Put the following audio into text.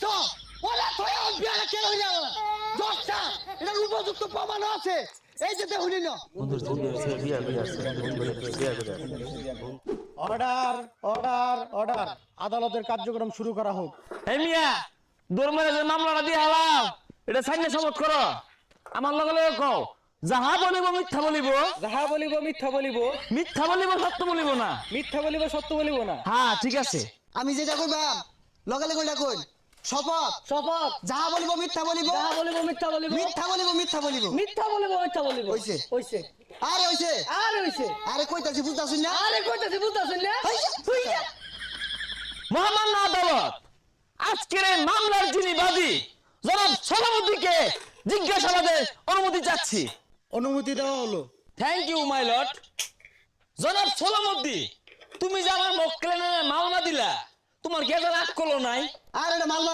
দেখছ ওরা থয়ে বিয়ারে কেন হইল? দশটা এটার উপযুক্ত প্রমাণ আছে। এই যে দেখুন না অর্ডার অর্ডার অর্ডার আদালতের কার্যক্রম শুরু করা হোক। এই মিয়া যে মামলাটা দিয়ে হালাম এটা সাইনে সমত করো। আমার লগে লগে কও যাহা বলিব মিথ্যা বলিব। যাহা বলিব মিথ্যা বলিব। মিথ্যা বলিব সত্য বলিব না। মিথ্যা বলিব সত্য বলিব না। হ্যাঁ ঠিক আছে। আমি যেটা কইবাম লগে লগে কই শপথ। শপথ। যাহা বলিব মিথ্যা বলিব। যাহা বলিব মিথ্যা বলিব। মিথ্যা বলিব মিথ্যা বলিব। মিথ্যা বলিব মিথ্যা বলিব। হইছে। হইছে। আরে হইছে। আরে হইছে। আরে কইতাছি বুঝতাছিস না? আরে কইতাছি বুঝতাছেন না? হইছে। মহামান্য আদালত আজকের এই মামলার যিনি বাদী জনাব সভাপতিকে জিজ্ঞাসাবাদের অনুমতি চাচ্ছি। অনুমতি দেওয়া হলো। থ্যাংক ইউ মাই লর্ড জনাব সলামদ্দি তুমি যে আমার মক্কেলের মামলা দিলা তোমার গেজার রাগ করল নাই। আর এটা মামলা